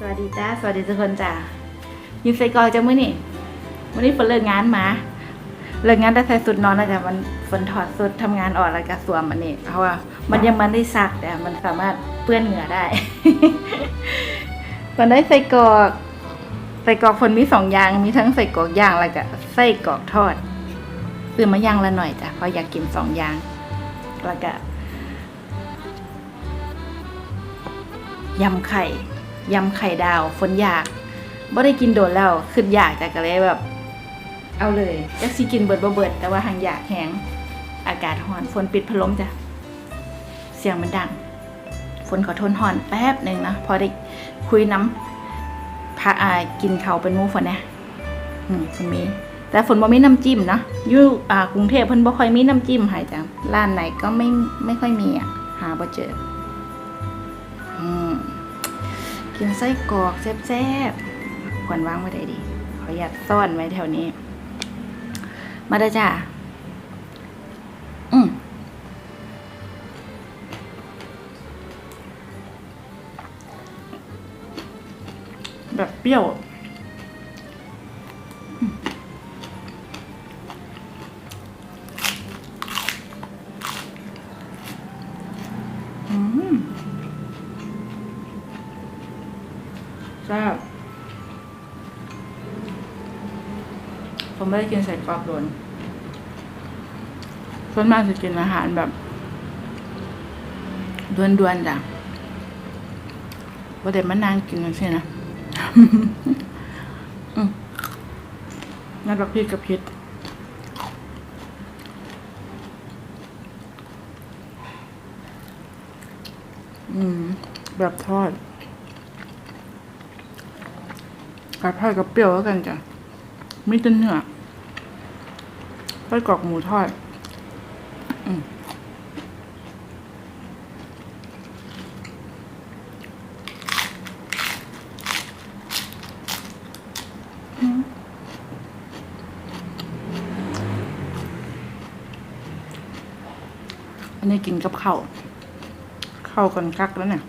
สวัสดีจ้าสวัสดีทุกคนจ้ายินใส่กอกจ้ามื้อนี่วันนี้ฝนเลิกงานมา เลิกงานได้ใส่สุดนอนแล้วจ้ะมันฝนถอดสุดทำงานออกแล้วก็สวมมันนี่เพราะว่ามันยังมันได้ซักแต่มันสามารถเปื้อนเหงื่อได้ฝนได้ใส่กอกใส่กรอกฝนมีสองอย่างมีทั้งใส่กรอกย่างแล้วก็ใส่กรอกทอดซื้อมาย่างละหน่อยจ้ะเพราะอยากกินสองอย่างแล้วก็ยำไข่ ยำไข่ดาวฝนอยากบ่ได้กินโดนแล้วขึ้นอยากแต่ก็เลยแบบ เอาเลยจักสิกินเบิดบ่เบิด แต่ว่าหังอยากแหงอากาศร้อนฝนปิดพัดลมจ้ะเสียงมันดังฝนขอทนหอนแป๊บหนึ่งนะพอได้คุยน้ำพาอากินเขาเป็นมูฝนเนี่ยอืมฝนมีแต่ฝนบ่มีน้ำจิ้มนะอยู่อ่ากรุงเทพเพิ่นบ่ค่อยมีน้ำจิ้มให้จ้ะร้านไหนก็ไม่ไม่ค่อยมีอะหาบ่เจอ กินไส้กรอกแซ่บๆควรวางไว้ได้ดี ขออยากซ่อนไว้แถวนี้ มาได้จ้าอืมแบบเปรี้ยวอืมอืม แซ่บผมไม่ได้กินใส่กรอบโดนส่วนมากจะกินอาหารแบบดวนๆจ้ะว่าแต่มันางกินกันใช่นะอืมนั่นแบบพริกกับพิษอืมแบบทอด กับทอดกับเปรี้ยวแล้วกันจ้ะไม่ต้นเนื้อไส้กรอกหมูทอดอืมอันนี้กินกับข้าวข้าวกันคักแล้วเนี่ย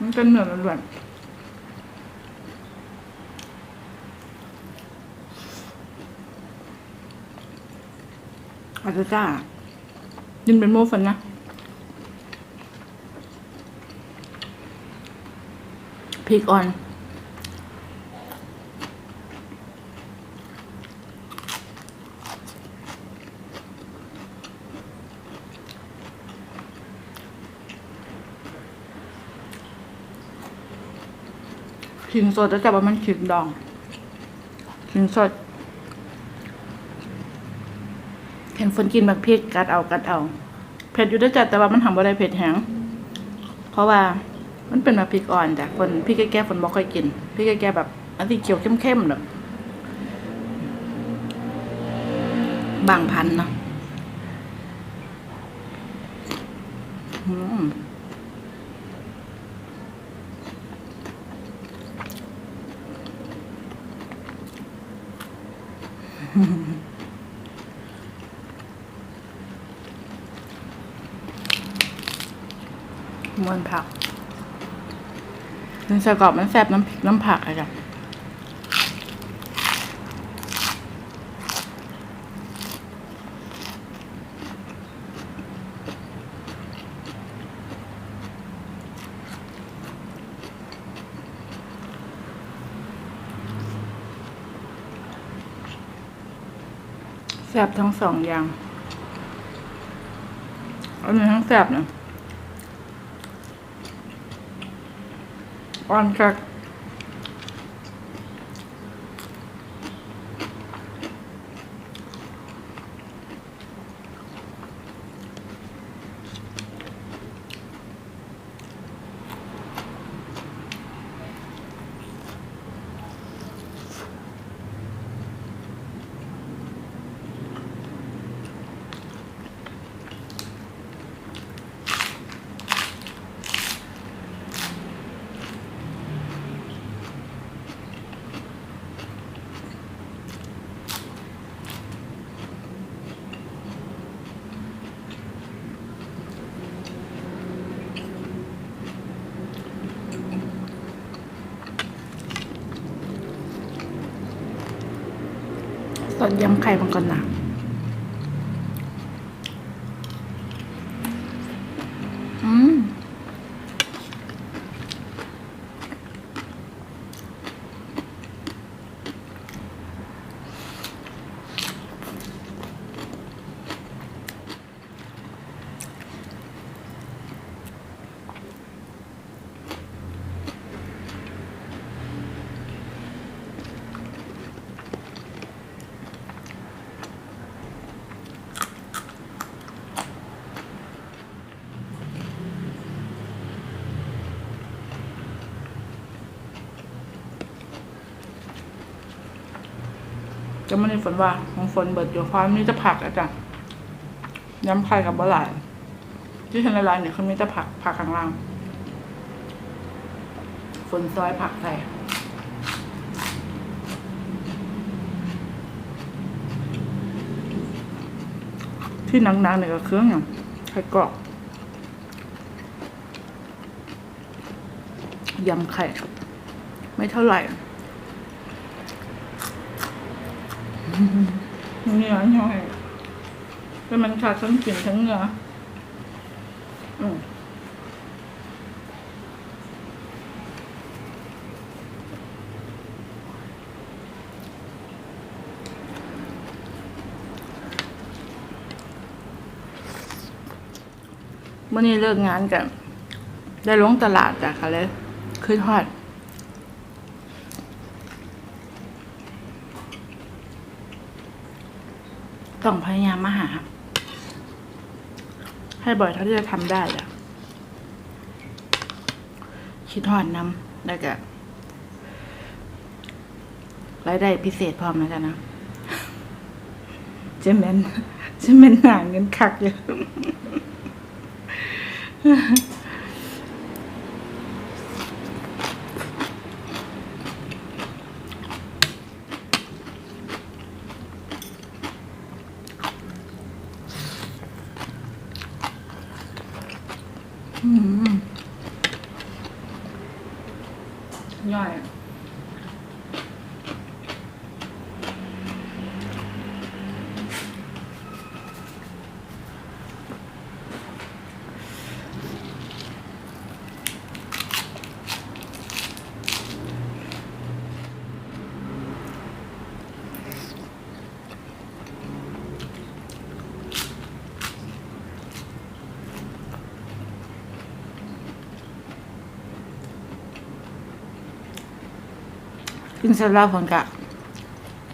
มันเป็นเนื้อล้วนๆ อาจจะจ้ายินเป็นโมฟันนะพริกอ่อน ขิงสดจะจับว่ามันขิงดอง ขิงสด เห็นฝนกินแบบพริกกัดเอากัดเอาเผ็ดอยู่ด้วยกันแต่ว่ามันทำบ่ได้เผ็ดแห้งเพราะว่ามันเป็นแบบพริกอ่อนจ้ะฝนพริกแก่ๆฝนบ่ค่อยกินพริกแก่ๆแบบอันที่เขียวเข้มๆแบบบางพันเนาะอืม มวนผักมันใส่กรอบมันแซ่บน้ำพริกน้ำผักอะจ้ะแซ่บทั้งสองอย่าง อันนี้ทั้งแซ่บนะ อ่อ ตอนยำไข่มังกรหนักอืม จะไม่ได้ฝนว่าของฝนเบิดอยู่เพราะมีแต่ผักอะจ้ะยำไข่กับบะหลายที่ฉันในร้านเนี่ยเขามีแต่ผักผักข้างล่าง ฝนซอยผักใส่ที่หนังๆเนี่ยก็เครื่องอย่างไข่กรอกยำไข่ ไม่เท่าไหร่ เนื้อย่อยแต่มันขาดทั้งกลิ่นทั้งเนื้ออืมเมื่อนี้เลิกงานกัน ได้ลงตลาดจ้ะค่ะเลย ขึ้นฮอด ต้องพยายามมาหา ให้บ่อยเท่าที่จะทำได้อะคิดหอดน้ำแล้วก็รายได้พิเศษพร้อมนะจ๊ะนะเจะเมนเจะเมนหาเงินคักอยู่ ย่อย กินเสร็จแล้วผมกะ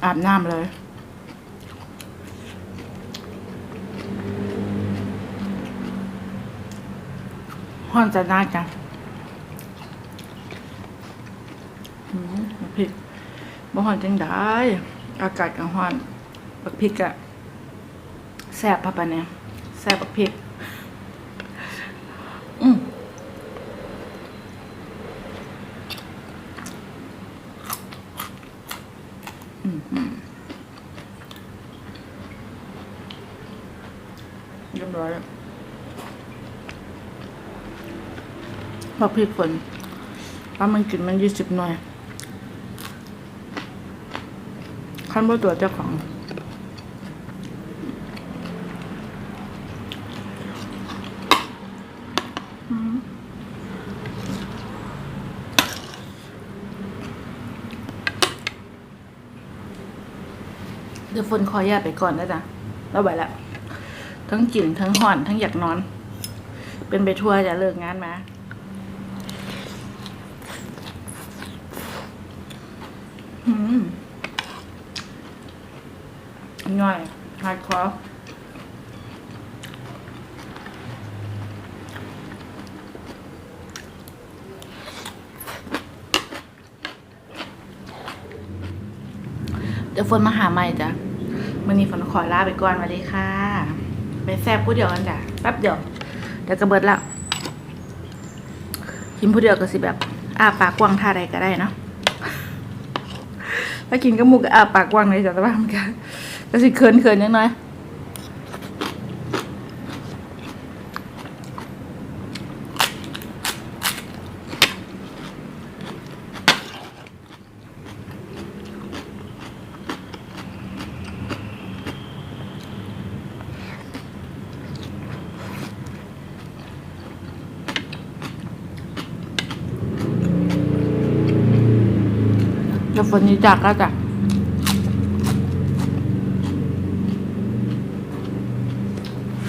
อาบน้ำเลย ห้อนจะน่าจังพริกบ่ห้อนจังได้ อากาศก็ห้อนบักพริกอะแซ่บปะปะเนี่ยแซ่บบักพริก อืม เรียบร้อยพ อพริกฝนป้ามันกินมันยี่สิบหน่วยขั้นบ่ตัวเจ้าของเดี๋ยวฝนขอแยกไปก่อนนะจ๊ะแล้วไปแล้วทั้งกลิ่นทั้งห่อน ทั้งอยากนอน เป็นไปทั่วจะเลิกงานมา อืมง่อยฮาร์ดคอร์เดี๋ยวฝนมาหาใหม่จ้ะวันนี้ฝนขอลาไปก่อนสวัสดีค่ะ ไปแซ่บผู้เดียวกันจ้ะ แป๊บเดียว เดี๋ยวก็เบิดล้วกินผู้เดียวก็สิแบบ อ้าปากกว้างท่าใดก็ได้เนาะ ถ้ากินก็มุกก็อ้าปากกว้างเลยจ้ะแต่ว่ามันก็ก็สิเคินเคินนิดหน่อย เดี๋ยวฝนนี้จากก็จะ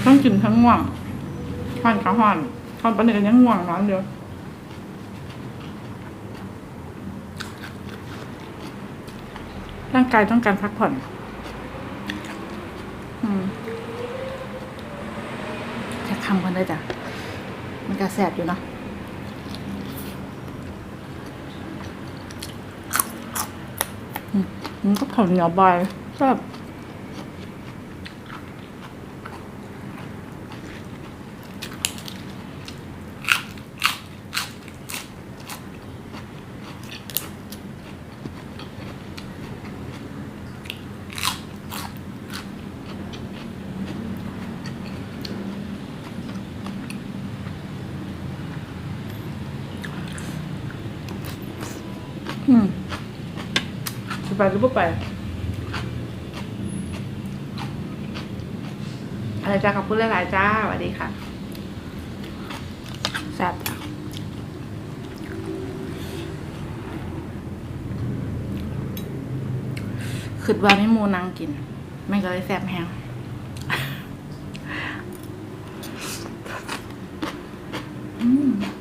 ต้องกินทั้งง่วงห่อนกับห่อนตอนปนนี้ก็ยังง่วงนอนเดียวร่างกายต้องการพักผ่อนอืมจะคำกันเลยจ้ะมันก็แสบอยู่เนาะ มันก็ข้าวเหนียวใบแซ่บ ไปหรือไม่ไป อะไรจ้าขอบคุณหลายๆจ้าสวัสดีค่ะแซ่บคิดว่าไม่มูนางกิน ไม่ก็เลยแซ่บแฮงอืม